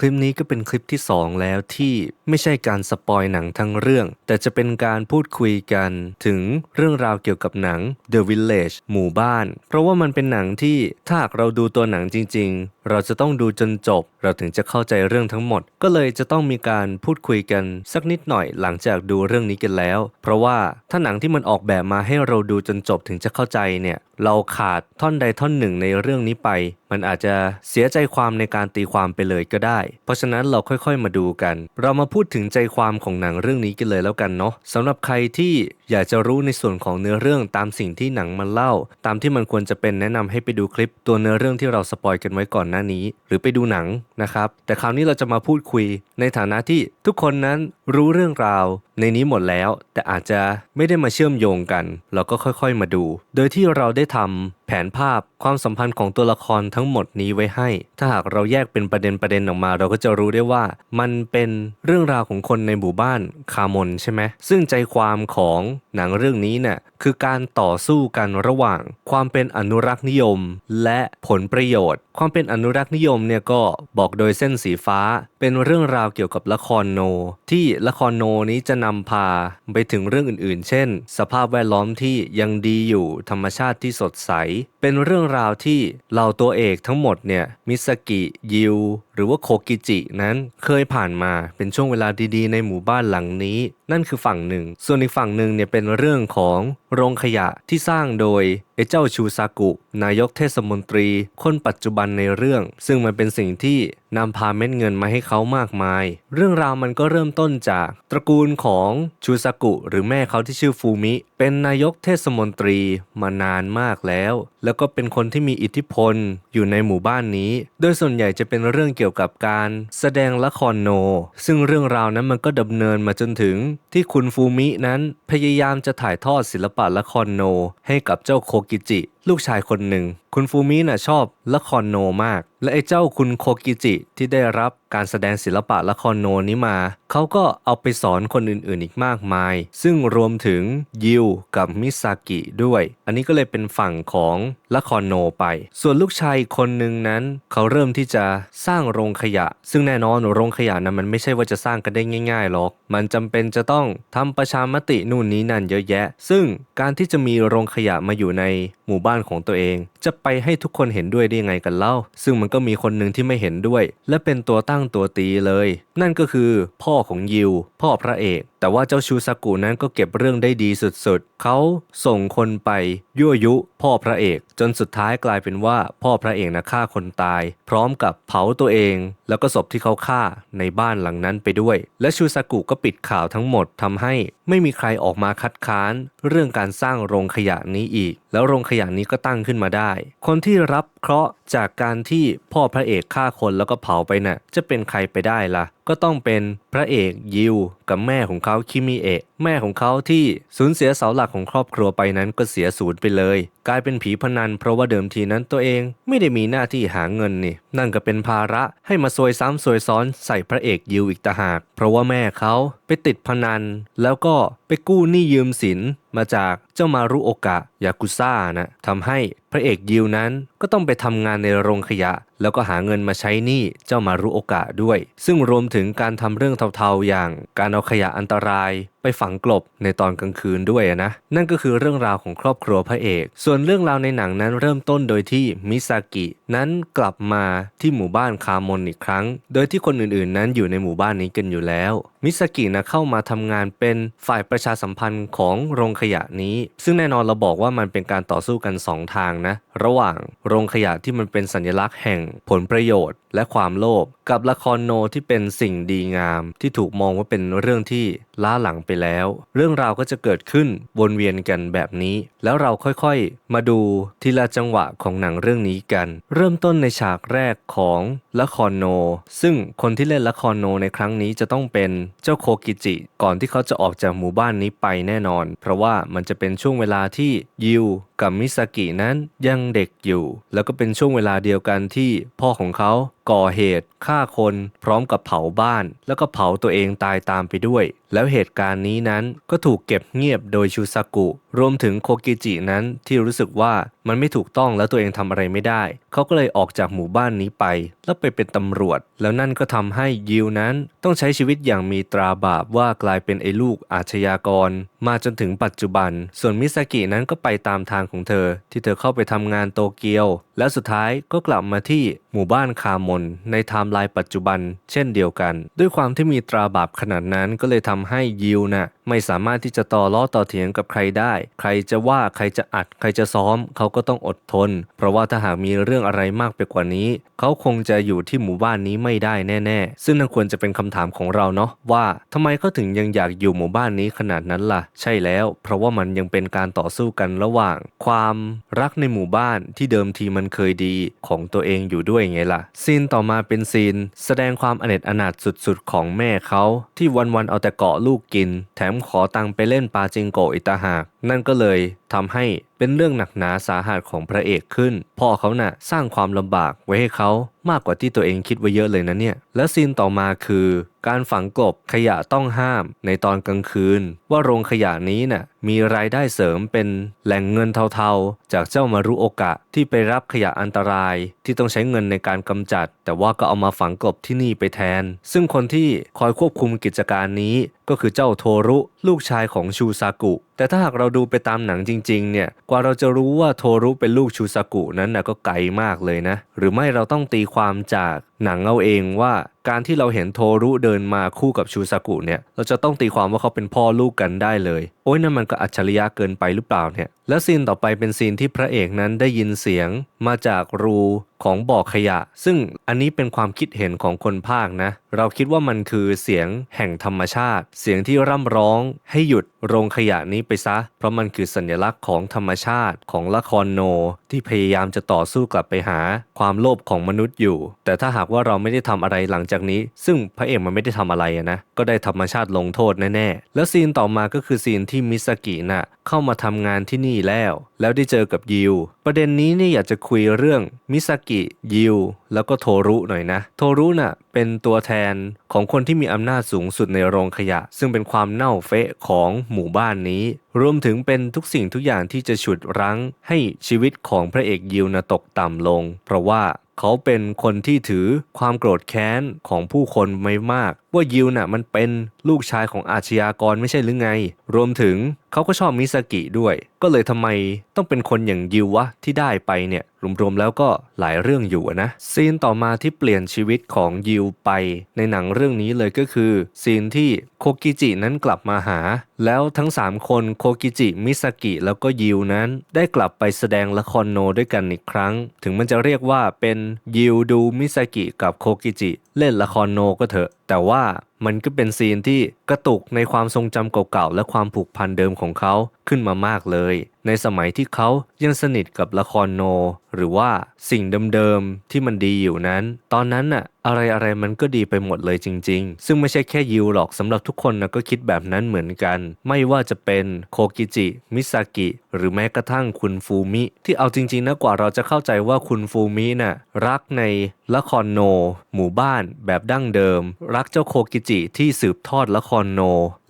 คลิปนี้ก็เป็นคลิปที่ 2 แล้วที่ไม่ใช่การสปอยหนังทั้งเรื่อง แต่จะเป็นการพูดคุยกันถึงเรื่องราวเกี่ยวกับหนัง The Village หมู่บ้าน เพราะว่ามันเป็นหนังที่ถ้าหากเราดูตัวหนังจริง ๆ เราจะต้องดูจนจบ เราถึงจะเข้าใจเรื่องทั้งหมด ก็เลยจะต้องมีการพูดคุยกันสักนิดหน่อยหลังจากดูเรื่องนี้กันแล้ว เพราะว่าถ้าหนังที่มันออกแบบมาให้เราดูจนจบถึงจะเข้าใจเนี่ยเราขาดท่อนใดท่อนหนึ่งในเรื่องนี้ไป มันอาจจะเสียใจความในการตีความไปเลยก็ได้ เพราะฉะนั้นเราค่อยๆมาดูกัน เรามาพูดถึงใจความของหนังเรื่องนี้กันเลยแล้วกันเนาะสำหรับใครที่อยากจะรู้ในส่วนของเนื้อเรื่องตามสิ่งที่หนังมันเล่า ตามที่มันควรจะเป็นแนะนำให้ไปดูคลิปตัวเนื้อเรื่องที่เราสปอยกันไว้ก่อนหน้านี้ หรือไปดูหนังนะครับ แต่คราวนี้เราจะมาพูดคุยในฐานะที่ทุกคนนั้นรู้เรื่องราวในนี้หมดแล้ว แต่อาจจะไม่ได้มาเชื่อมโยงกัน เราก็ค่อยๆมาดู โดยที่เราได้ทำ แผนภาพความสัมพันธ์ของตัวละครทั้งหมดนี้ไว้ให้ ถ้าหากเราแยกเป็นประเด็นประเด็นออกมา เราก็จะรู้ได้ว่ามันเป็นเรื่องราวของคนในหมู่บ้านคามนใช่ไหมซึ่งใจความของหนังเรื่องนี้เนี่ยคือการต่อสู้กันระหว่าง ความเป็นอนุรักษ์นิยม และผลประโยชน์ ความเป็นอนุรักษ์นิยมเนี่ยก็บอกโดยเส้นสีฟ้า เป็นเรื่องราวเกี่ยวกับละครโน ที่ละครโนนี้จะนำพาไปถึงเรื่องอื่น ๆ เช่น สภาพแวดล้อมที่ยังดีอยู่ธรรมชาติที่สดใส Harry เป็นเรื่องราวที่เหล่าตัวเอกทั้งหมดเนี่ยมิสกิยิวหรือว่าโคกิจินั้นเคยผ่านมาเป็นช่วงเวลาดีๆ ในหมู่บ้านหลังนี้ นั่นคือฝั่งหนึ่ง ส่วนอีกฝั่งหนึ่งเนี่ยเป็นเรื่องของโรงขยะที่สร้างโดยไอ้เจ้าชูซากุ นายกเทศมนตรี คนปัจจุบันในเรื่อง ซึ่งมันเป็นสิ่งที่นำพาเม็ดเงินมาให้เขามากมาย เรื่องราวมันก็เริ่มต้นจากตระกูลของชูซากุ หรือแม่เขาที่ชื่อฟูมิ เป็นนายกเทศมนตรีมานานมากแล้ว แล้วก็เป็นคนที่มีอิทธิพลอยู่ในหมู่บ้านนี้ โดยส่วนใหญ่จะเป็นเรื่องเกี่ยวกับการแสดงละครโน ซึ่งเรื่องราวนั้นมันก็ดำเนินมาจนถึงที่คุณฟูมินั้นพยายามจะถ่ายทอดศิลปะละครโน ให้กับเจ้าโคกิจิ ลูกชายคนหนึ่ง คุณฟูมิน่ะชอบละครโนมาก และไอ้เจ้าคุณโคกิจิที่ได้รับการแสดงศิลปะละครโนนี้มา เขาก็เอาไปสอนคนอื่นๆอีกมากมาย ซึ่งรวมถึงยิวกับมิซากิด้วย อันนี้ก็เลยเป็นฝั่งของละครโนไป ส่วนลูกชายคนหนึ่งนั้น เขาเริ่มที่จะสร้างโรงขยะ ซึ่งแน่นอนโรงขยะนั้นมันไม่ใช่ว่าจะสร้างกันได้ง่ายๆหรอก มันจำเป็นจะต้องทำประชามตินู่นนี้นั่นเยอะแยะ ซึ่งการที่จะมีโรงขยะมาอยู่ใน หมู่บ้านของตัวเอง จะไปให้ทุกคนเห็นด้วยได้ยังไงกันเล่า ซึ่งมันก็มีคนหนึ่งที่ไม่เห็นด้วย และเป็นตัวตั้งตัวตีเลย นั่นก็คือ พ่อของยิว พ่อพระเอก แต่ว่าเจ้าชูซากุนั้นก็เก็บเรื่องได้ดีสุดๆ เขาส่งคนไปยั่วยุ พ่อพระเอก จนสุดท้ายกลายเป็นว่าพ่อพระเอกนะฆ่าคนตาย พร้อมกับเผาตัวเอง แล้วก็ศพที่เขาฆ่าในบ้านหลังนั้นไปด้วย และชูซากุก็ปิดข่าวทั้งหมดทำให้ไม่มีใครออกมาคัดค้าน เรื่องการสร้างโรงขยะนี้อีก แล้วโรงขยะนี้ก็ตั้งขึ้นมาได้คนที่รับ เคราะห์จากการที่พ่อพระเอกฆ่าคนแล้วก็เผาไปน่ะ จะเป็นใครไปได้ล่ะ ก็ต้องเป็นพระเอกยิวกับแม่ของเขาคิมิเอะแม่ของเขาที่สูญเสียเสาหลักของครอบครัวไปนั้นก็เสียสูญไปเลย กลายเป็นผีพนันเพราะว่าเดิมทีนั้นตัวเองไม่ได้มีหน้าที่หาเงินนี่ นั่นก็เป็นภาระให้มาซวยซ้ำซวยซ้อนใส่พระเอกยิวอีกต่างหาก เพราะว่าแม่เขาไปติดพนัน แล้วก็ไปกู้หนี้ยืมสินมาจากเจ้ามารุโอกะยากุซ่านะทำให้พระเอกยิวนั้นก็ต้องไปทำงานในโรงขยะแล้วก็หาเงินมาใช้หนี้เจ้ามารุโอกะด้วย ซึ่งรวมถึงการทำเรื่องเทาๆอย่างการเอาขยะอันตรายไปฝังกลบในตอนกลางคืนด้วยนะ นั่นก็คือเรื่องราวของครอบครัวพระเอก ส่วนเรื่องราวในหนังนั้นเริ่มต้นโดยที่มิซากินั้นกลับมาที่หมู่บ้านคามอนอีกครั้ง โดยที่คนอื่นๆ นั้นอยู่ในหมู่บ้านนี้กันอยู่แล้ว มิซากินะเข้ามาทำงานเป็นฝ่ายประชาสัมพันธ์ของโรงขยะนี้ ซึ่งแน่นอนเราบอกว่ามันเป็นการต่อสู้กัน 2 ทางนะ ระหว่างโรงขยะที่มันเป็นสัญลักษณ์แห่งผลประโยชน์ และความโลภกับละครโนที่เป็นสิ่งดีงาม ที่ถูกมองว่าเป็นเรื่องที่ล้าหลังไปแล้ว เรื่องราวก็จะเกิดขึ้นวนเวียนกันแบบนี้ แล้วเราค่อยๆ มาดูทีละจังหวะของหนังเรื่องนี้กัน เริ่มต้นในฉากแรกของละครโน ซึ่งคนที่เล่นละครโนในครั้งนี้จะต้องเป็นเจ้าโคกิจิ ก่อนที่เขาจะออกจากหมู่บ้านนี้ไปแน่นอน เพราะว่ามันจะเป็นช่วงเวลาที่ยิวกับมิสากินั้นยังเด็กอยู่ แล้วก็เป็นช่วงเวลาเดียวกันที่พ่อของเขา ก่อเหตุฆ่าคนพร้อมกับเผาบ้าน แล้วก็เผาตัวเองตายตามไปด้วย แล้วเหตุการณ์นี้นั้นก็ถูกเก็บเงียบโดยชูซากุ รวมถึงโคกิจินั้นที่รู้สึกว่ามันไม่ถูกต้องแล้วตัวเองทำอะไรไม่ได้ เขาก็เลยออกจากหมู่บ้านนี้ไป แล้วไปเป็นตำรวจ แล้วนั่นก็ทำให้ยิวนั้นต้องใช้ชีวิตอย่างมีตราบาปว่ากลายเป็นไอ้ลูกอาชญากร มาจนถึงปัจจุบัน ส่วนมิซากินั้นก็ไปตามทางของเธอ ที่เธอเข้าไปทำงานโตเกียว และสุดท้ายก็กลับมาที่หมู่บ้านคามนในไทม์ไลน์ปัจจุบัน เช่นเดียวกัน ด้วยความที่มีตราบาปขนาดนั้นก็เลยทำให้ยิวน่ะ ไม่สามารถที่จะต่อล้อต่อเถียงกับใครได้ ใครจะว่าใครจะอัด ใครจะซ้อม เขาก็ต้องอดทน เพราะว่าถ้าหากมีเรื่องอะไรมากไปกว่านี้ เขาคงจะอยู่ที่หมู่บ้านนี้ไม่ได้แน่ๆ ซึ่งนั่นควรจะเป็นคำถามของเราเนาะว่าทำไมเขาถึงยังอยากอยู่หมู่บ้านนี้ขนาดนั้นล่ะ ใช่แล้ว เพราะว่ามันยังเป็นการต่อสู้กันระหว่าง ความรักในหมู่บ้านที่เดิมทีมันเคยดีของตัวเองอยู่ด้วยไงล่ะซีนต่อมาเป็นซีน แสดงความอเนจอนาถสุดๆของแม่เขาที่วันๆเอาแต่เกาะลูกกิน แถมขอตังไปเล่นปาจิงโกะอีกตางหาก นั่นก็เลยทำให้เป็นเรื่องหนักหนาสาหัสของพระเอกขึ้น พ่อเขาน่ะสร้างความลำบากไว้ให้เขามากกว่าที่ตัวเองคิดไว้เยอะเลยนะเนี่ย และซีนต่อมาคือ การฝังกบขยะต้องห้ามในตอนกลางคืน ว่าโรงขยะนี้น่ะมีรายได้เสริมเป็นแหล่งเงินเทาๆ จากเจ้ามารุโอกะที่ไปรับขยะอันตรายที่ต้องใช้เงินในการกำจัด แต่ว่าก็เอามาฝังกบที่นี่ไปแทน ซึ่งคนที่คอยควบคุมกิจการนี้ก็คือเจ้าโทรุลูกชายของชูซากุ แต่ถ้าหากเราดูไปตามหนังจริงๆ เนี่ย กว่าเราจะรู้ว่าโทรุเป็นลูกชูซากุนั้นนะก็ไกลมากเลยนะ หรือไม่เราต้องตีความจากหนังเอาเองว่า การที่เราเห็นโทรุเดินมาคู่กับชูซากุเนี่ย เราจะต้องตีความว่าเขาเป็นพ่อลูกกันได้เลย โอ้ยนั่นมันก็อัจฉริยะเกินไปหรือเปล่าเนี่ย แล้วซีนต่อไปเป็นซีนที่พระเอกนั้นได้ยินเสียงมาจากรูของบ่อขยะ ซึ่งอันนี้เป็นความคิดเห็นของคนภาคนะ เราคิดว่ามันคือเสียงแห่งธรรมชาติ เสียงที่ร่ำร้องให้หยุดโรงขยะนี้ไปซะ เพราะมันคือสัญลักษณ์ของธรรมชาติของละครโน ที่พยายามจะต่อสู้กลับไปหา ความโลภของมนุษย์อยู่ แต่ถ้าหากว่าเราไม่ได้ทำอะไรหลังจากนี้ซึ่งพระเอกมันไม่ได้ทำอะไรนะก็ได้ธรรมชาติลงโทษแน่ๆ แล้วซีนต่อมาก็คือซีนที่มิสกิน่ะเข้ามาทำงานที่นี่แล้ว แล้วได้เจอกับยิว ประเด็นนี้นี่อยากจะคุยเรื่องมิสกิยิวแล้วก็โทรุหน่อยนะ โทรุน่ะเป็นตัวแทนของคนที่มีอำนาจสูงสุดในโรงขยะ ซึ่งเป็นความเน่าเฟะของหมู่บ้านนี้ รวมถึงเป็นทุกสิ่งทุกอย่างที่จะฉุดรั้งให้ชีวิตของพระเอกยิวนะตกต่ำลง เพราะว่า เขาเป็นคนที่ถือความโกรธแค้นของผู้คนไม่มาก ว่ายิวน่ะมันเป็นลูกชายของอาชญากรไม่ใช่หรือไง รวมถึงเขาก็ชอบมิสกิด้วย ก็เลยทำไมต้องเป็นคนอย่างยิววะที่ได้ไปเนี่ย รวมๆแล้วก็หลายเรื่องอยู่อะนะ ซีนต่อมาที่เปลี่ยนชีวิตของยิวไป ในหนังเรื่องนี้เลยก็คือ ซีนที่โคกิจินั้นกลับมาหา แล้วทั้ง 3 คนโคกิจิ มิสกิ แล้วก็ยิวนั้น ได้กลับไปแสดงละครโนด้วยกันอีกครั้ง ถึงมันจะเรียกว่าเป็นยิวดูมิสกิกับโคกิจิ เล่นละครโนก็เถอะ แต่ว่ามันก็เป็นซีนที่กระตุกในความทรงจำเก่าๆและความผูกพันเดิมของเขาขึ้นมามากเลย ในสมัยที่เขายังสนิทกับละครโน หรือว่าสิ่งเดิมๆที่มันดีอยู่นั้น ตอนนั้นน่ะอะไรอะไรมันก็ดีไปหมดเลยจริง ๆ ซึ่งไม่ใช่แค่ยิวหรอกสำหรับทุกคนนะก็คิดแบบนั้นเหมือนกัน ไม่ว่าจะเป็นโคกิจิ มิซากิ หรือแม้กระทั่งคุณฟูมิ ที่เอาจริงๆนะกว่าเราจะเข้าใจว่าคุณฟูมิน่ะรักในละครโน หมู่บ้านแบบดั้งเดิม รักเจ้าโคกิจิที่สืบทอดละครโน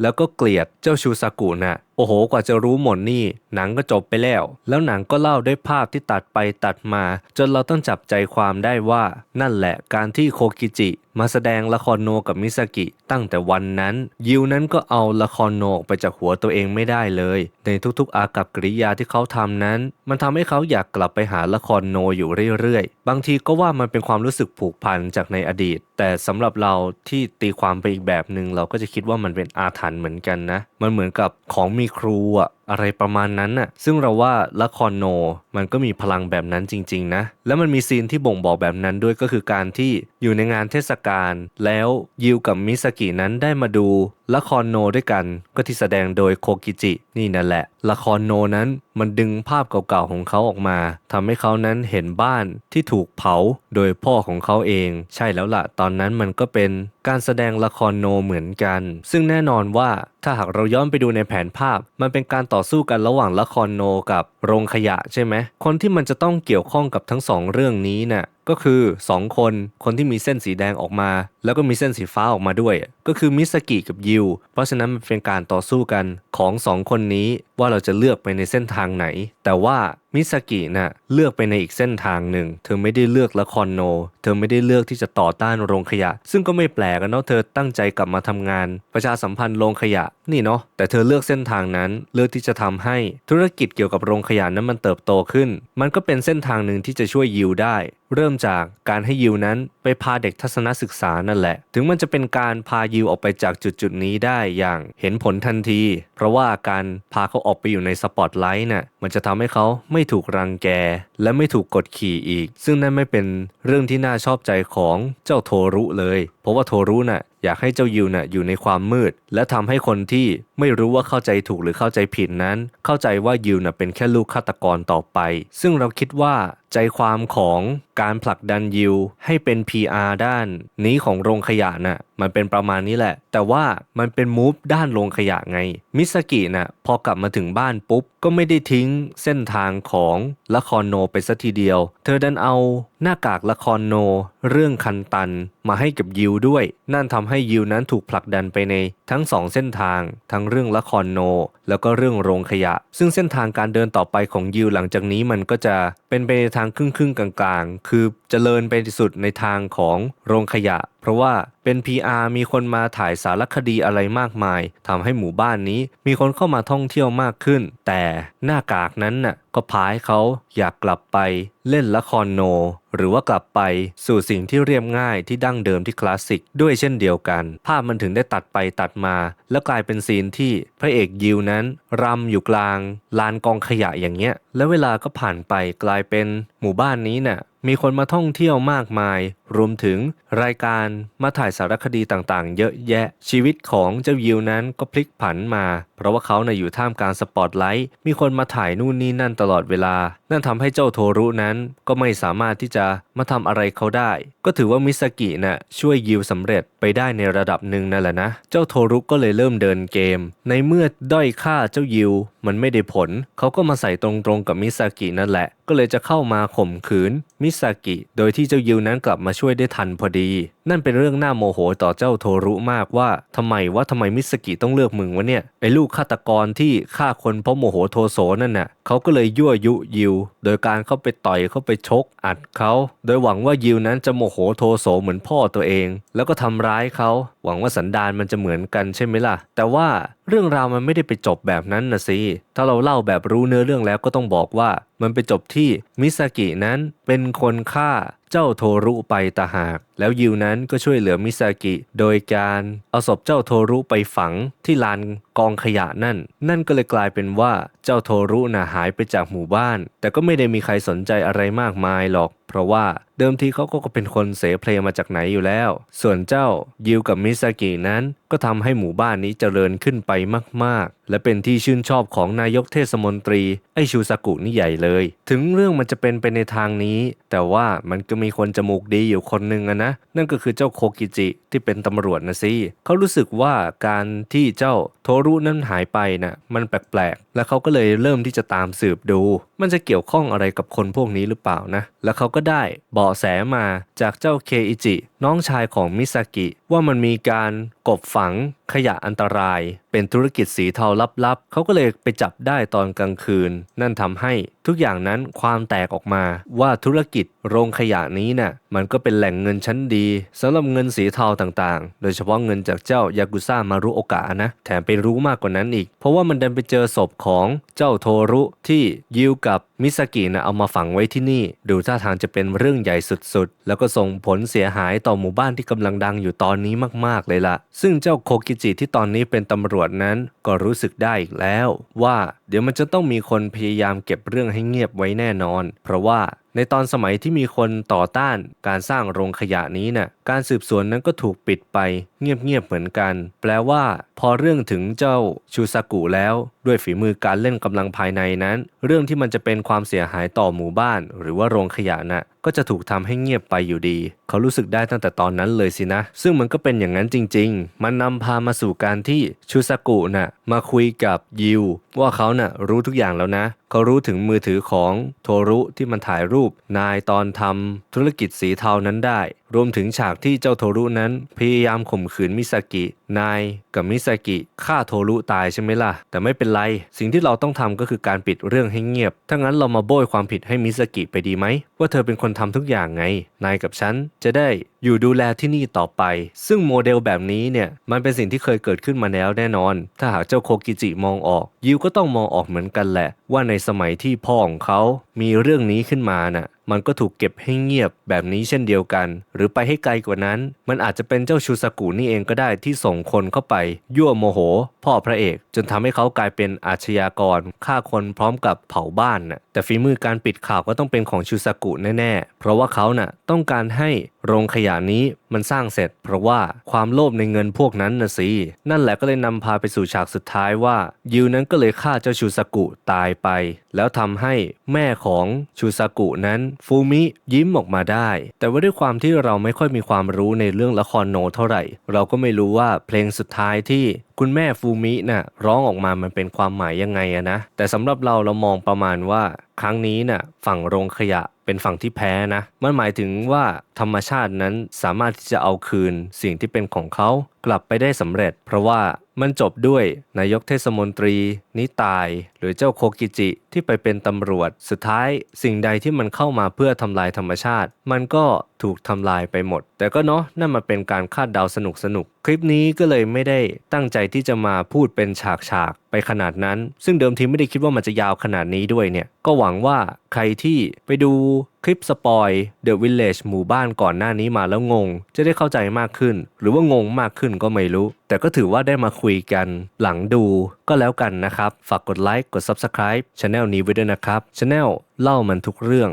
แล้วก็เกลียดเจ้าชูซากุน่ะ โอ้โห กว่าจะรู้หมดนี่ หนังก็จบไปแล้ว แล้วหนังก็เล่าด้วยภาพที่ตัดไปตัดมา จนเราต้องจับใจความได้ว่า นั่นแหละการที่โคกิจิ มาแสดงละครโนกับมิซากิตั้งแต่วันนั้น ยิวนั้นก็เอาละครโนออกไปจากหัวตัวเองไม่ได้เลย ในทุกๆ อากับกริยาที่เขาทำนั้น มันทำให้เขาอยากกลับไปหาละครโนอยู่เรื่อยๆ บางทีก็ว่ามันเป็นความรู้สึกผูกพันจากในอดีต แต่สำหรับเราที่ตีความไปอีกแบบหนึ่งเราก็จะคิดว่ามันเป็นอาถรรพ์เหมือนกันนะ มันเหมือนกับของมีครูอะอะไรประมาณนั้นน่ะซึ่งเราว่าละครโน มันก็มีพลังแบบนั้นจริง ๆ นะ แล้วมันมีซีนที่บ่งบอกแบบนั้นด้วยก็คือการที่อยู่ในงานเทศกาลแล้วยิวกับมิสกินั้นได้มาดูละครโนด้วยกันก็ที่แสดงโดยโคกิจิ นี่นั่นแหละ ละครโนนั้นมันดึงภาพเก่าๆของเขาออกมาทำให้เขานั้นเห็นบ้านที่ถูกเผาโดยพ่อของเขาเอง ใช่แล้วล่ะ ตอนนั้นมันก็เป็น การแสดงละครโนเหมือนกัน ซึ่งแน่นอนว่าถ้าหากเราย้อนไปดูในแผนภาพ มันเป็นการต่อสู้กันระหว่างละครโนกับโรงขยะใช่ไหมคนที่มันจะต้องเกี่ยวข้องกับทั้งสองเรื่องนี้น่ะก็คือสองคน คนที่มีเส้นสีแดงออกมา แล้วก็มีเส้นสีฟ้าออกมาด้วย ก็คือมิสกิกับยิว เพราะฉะนั้นมันเป็นการต่อสู้กันของสองคนนี้ว่าเราจะเลือกไปในเส้นทางไหน แต่ว่า มิสกิน่ะเลือกไปในอีกเส้นทางหนึ่ง เธอไม่ได้เลือกละครโน เธอไม่ได้เลือกที่จะต่อต้านโรงขยะ ซึ่งก็ไม่แปลกนะเนาะเธอตั้งใจกลับมาทำงาน ประชาสัมพันธ์โรงขยะนี่เนาะแต่เธอเลือกเส้นทางนั้นเลือกที่จะทำให้ธุรกิจเกี่ยวกับโรงขยะนั้นมันเติบโตขึ้น มันก็เป็นเส้นทางหนึ่งที่จะช่วยยิวได้ เริ่มจากการให้ยิวนั้น ไปพาเด็กทัศนศึกษานั่นแหละ ถึงมันจะเป็นการพายิวออกไปจากจุดจุดนี้ได้อย่างเห็นผลทันที เพราะว่าการพาเขาออกไปอยู่ในสปอตไลท์น่ะมันจะทำให้เขาไม่ถูกรังแก และไม่ถูกกดขี่อีก ซึ่งนั่นไม่เป็นเรื่องที่น่าชอบใจของเจ้าโทรุเลย เพราะว่าโทรุน่ะอยากให้เจ้ายิวน่ะอยู่ในความมืด และทำให้คนที่ไม่รู้ว่าเข้าใจถูกหรือเข้าใจผิดนั้น เข้าใจว่ายิวน่ะเป็นแค่ลูกฆาตกรต่อไป ซึ่งเราคิดว่าใจความของการผลักดันยิวให้เป็น PR ด้านนี้ของโรงขยะน่ะ มันเป็นประมาณนี้แหละ แต่ว่ามันเป็นมูฟด้านลงขยะไง มิสกิน่ะพอกลับมาถึงบ้านปุ๊บ ก็ไม่ได้ทิ้งเส้นทางของละครโนไปสัทีเดียว เธอดันเอาหน้ากากละครโน เรื่องคันตันมาให้กับยิวด้วย นั่นทำให้ยิวนั้นถูกผลักดันไปในทั้งสองเส้นทาง ทั้งเรื่องละครโน แล้วก็เรื่องโรงขยะ ซึ่งเส้นทางการเดินต่อไปของยิวหลังจากนี้มันก็จะเป็นไปในทางครึ่งครึ่งๆกลางๆ คือเจริญไปที่สุดในทางของโรงขยะ เพราะว่าเป็น PR มีคนมาถ่ายสารคดีอะไรมากมายทำให้หมู่บ้านนี้มีคนเข้ามาท่องเที่ยวมากขึ้น แต่หน้ากากนั้นน่ะ ก็พาให้เขาอยากกลับไปเล่นละครโน หรือว่ากลับไปสู่สิ่งที่เรียบง่ายที่ดั้งเดิมที่คลาสสิกด้วยเช่นเดียวกัน ภาพมันถึงได้ตัดไปตัดมา แล้วกลายเป็นซีนที่พระเอกยิวนั้นรำอยู่กลาง ลานกองขยะอย่างเงี้ย แล้วเวลาก็ผ่านไปกลายเป็นหมู่บ้านนี้น่ะมีคนมาท่องเที่ยวมากมายรวมถึงรายการมาถ่ายสารคดีต่างๆ เยอะแยะ ชีวิตของเจ้ายิวนั้นก็พลิกผันมา เพราะว่าเขาในะอยู่ท่ามกลางสปอตไลท์มีคนมาถ่ายนู่นนี่นั่นตลอดเวลา นั่นทำให้เจ้าโทรุนั้นก็ไม่สามารถที่จะมาทำอะไรเขาได้ ก็ถือว่ามิสกิน่ะช่วยยิวสำเร็จไปได้ในระดับหนึ่งนั่นแหละนะ เจ้าโทรุก็เลยเริ่มเดินเกม ในเมื่อด้อยค่าเจ้ายิวมันไม่ได้ผล เขาก็มาใส่ตรงๆกับมิสกินั่นแหละ ก็เลยจะเข้ามาข่มขืนมิสกิโดยที่เจ้ายิวนั้นกลับมาช่วยได้ทันพอดี นั่นเป็นเรื่องน่าโมโหต่อเจ้าโทรุมากว่าทำไมว่าทำไมมิสกิต้องเลือกมึงวะเนี่ยไอ้ลูกฆาตกรที่ฆ่าคนเพราะโมโหโทโสนั่นน่ะเขาก็เลยยั่วยุยิว โดยการเข้าไปต่อยเข้าไปชก อัดเขา โดยหวังว่ายิวนั้นจะโมโหโทโสเหมือนพ่อตัวเอง แล้วก็ทำร้ายเขาหวังว่าสันดานมันจะเหมือนกันใช่ไหมล่ะ แต่ว่าเรื่องราวมันไม่ได้ไปจบแบบนั้นนะสิถ้าเราเล่าแบบรู้เนื้อเรื่องแล้วก็ต้องบอกว่ามันไปจบที่มิสกินั้นเป็นคนฆ่าเจ้าโทรุไปตาหาก แล้วยิวนั้นก็ช่วยเหลือมิซากิ โดยการเอาศพเจ้าโทรุไปฝังที่ลานกองขยะนั่น นั่นก็เลยกลายเป็นว่าเจ้าโทรุน่ะหายไปจากหมู่บ้าน แต่ก็ไม่ได้มีใครสนใจอะไรมากมายหรอกเพราะว่าเดิมทีเขาก็เป็นคนเสเพลมาจากไหนอยู่แล้ว ส่วนเจ้ายิวกับมิสกินั้น ก็ทำให้หมู่บ้านนี้เจริญขึ้นไปมาก ๆ และเป็นที่ชื่นชอบของนายกเทศมนตรีไอชูซากุนี่ใหญ่เลย ถึงเรื่องมันจะเป็นไปในทางนี้ แต่ว่ามันก็มีคนจมูกดีอยู่คนหนึ่งอะนะ นั่นก็คือเจ้าโคกิจิที่เป็นตำรวจนะสิเขารู้สึกว่าการที่เจ้าโทรุนั้นหายไปน่ะมันแปลกๆ และเขาก็เลยเริ่มที่จะตามสืบดู มันจะเกี่ยวข้องอะไรกับคนพวกนี้หรือเปล่านะ แล้วเขาก็ได้เบาะแสมาจากเจ้าเคอิจิ น้องชายของมิซากิ ว่ามันมีการกบฝังขยะอันตราย เป็นธุรกิจสีเทาลับๆเขาก็เลยไปจับได้ตอนกลางคืน นั่นทำให้ ทุกอย่างนั้นความแตกออกมาว่าธุรกิจโรงขยะนี้น่ะมันก็เป็นแหล่งเงินชั้นดีสำหรับเงินสีเทาต่างๆ โดยเฉพาะเงินจากเจ้ายากุซ่ามารุโอกะนะ แถมไปรู้มากกว่านั้นอีก เพราะว่ามันดันไปเจอศพของเจ้าโทรุที่ยิวกับมิซากินะเอามาฝังไว้ที่นี่ ดูท่าทางจะเป็นเรื่องใหญ่สุดๆ แล้วก็ส่งผลเสียหายต่อหมู่บ้านที่กำลังดังอยู่ตอนนี้มากๆเลยล่ะ ซึ่งเจ้าโคกิจิที่ตอนนี้เป็นตำรวจนั้นก็รู้สึกได้อีกแล้วว่าเดี๋ยวมันจะต้องมีคนพยายามเก็บเรื่องให้เงียบไว้แน่นอน เพราะว่า ในตอนสมัยที่มีคนต่อต้านการสร้างโรงขยะนี้น่ะการสืบสวนนั้นก็ถูกปิดไปเงียบๆเหมือนกัน แปลว่า พอเรื่องถึงเจ้าชูซากุแล้ว ด้วยฝีมือการเล่นกำลังภายในนั้น เรื่องที่มันจะเป็นความเสียหายต่อหมู่บ้าน หรือว่าโรงขยะน่ะก็จะถูกทำให้เงียบไปอยู่ดี เขารู้สึกได้ตั้งแต่ตอนนั้นเลยสินะ ซึ่งมันก็เป็นอย่างนั้นจริง ๆ มันนำพามาสู่การที่ชูซากุน่ะมาคุยกับยิวว่าเขาน่ะรู้ทุกอย่างแล้วนะ เขารู้ถึงมือถือของโทรุที่มันถ่ายรูปนายตอนทำธุรกิจสีเทานั้นได้ รวมถึงฉากที่เจ้าโทรุนั้นพยายามข่มขืนมิสกิ นาย กับมิสกิฆ่าโทรุตายใช่ไหมล่ะ แต่ไม่เป็นไร สิ่งที่เราต้องทำก็คือการปิดเรื่องให้เงียบ ถ้างั้นเรามาโบยความผิดให้มิสกิไปดีไหม ว่าเธอเป็นคนทำทุกอย่างไง นายกับฉันจะได้อยู่ดูแลที่นี่ต่อไป ซึ่งโมเดลแบบนี้เนี่ยมันเป็นสิ่งที่เคยเกิดขึ้นมาแล้วแน่นอน ถ้าหากเจ้าโคกิจิมองออก ยิวก็ต้องมองออกเหมือนกันแหละ ว่าในสมัยที่พ่อของเขามีเรื่องนี้ขึ้นมาน่ะ มันก็ถูกเก็บให้เงียบแบบนี้เช่นเดียวกัน หรือไปให้ไกลกว่านั้น มันอาจจะเป็นเจ้าชูสกุนี่เองก็ได้ที่ส่งคนเข้าไป ยั่วโมโห พ่อพระเอก จนทำให้เขากลายเป็นอาชญากรฆ่าคนพร้อมกับเผาบ้านน่ะ แต่ฝีมือการปิดข่าวก็ต้องเป็นของชูสกุแน่ๆ เพราะว่าเขาน่ะต้องการให้โรงขยะนี้มันสร้างเสร็จ เพราะว่าความโลภในเงินพวกนั้นนะสิ นั่นแหละก็เลยนำพาไปสู่ฉากสุดท้ายว่า ยิวนั้นก็เลยฆ่าเจ้าชูสกุตายไป แล้วทำให้แม่ของชูซากุนั้นฟูมิยิ้มออกมาได้ แต่ว่าด้วยความที่เราไม่ค่อยมีความรู้ในเรื่องละครโนเท่าไหร่ เราก็ไม่รู้ว่าเพลงสุดท้ายที่คุณแม่ฟูมิน่ะร้องออกมามันเป็นความหมายยังไงอะนะ แต่สำหรับเราเรามองประมาณว่า ครั้งนี้น่ะฝั่งโรงขยะเป็นฝั่งที่แพ้นะ มันหมายถึงว่าธรรมชาตินั้นสามารถที่จะเอาคืนสิ่งที่เป็นของเขากลับไปได้สำเร็จ เพราะว่ามันจบด้วยนายกเทศมนตรี นิตาย หรือเจ้าโคกิจิที่ไปเป็นตำรวจ สุดท้ายสิ่งใดที่มันเข้ามาเพื่อทำลายธรรมชาติ มันก็ถูกทำลายไปหมด แต่ก็เนาะนั่นมาเป็นการคาดเดาสนุกสนุก คลิปนี้ก็เลยไม่ได้ตั้งใจที่จะมาพูดเป็นฉากๆไปขนาดนั้น ซึ่งเดิมทีไม่ได้คิดว่ามันจะยาวขนาดนี้ด้วยเนี่ย ก็หวังว่าใครที่ไปดูคลิปสปอย The Village หมู่บ้านก่อนหน้านี้มาแล้วงง จะได้เข้าใจมากขึ้น หรือว่างงมากขึ้นก็ไม่รู้ แต่ก็ถือว่าได้มาคุยกันหลังดูก็แล้วกันนะครับ ฝากกดไลค์กด Subscribe Channel นี้ไว้ด้วยนะครับ Channel เล่ามันทุกเรื่อง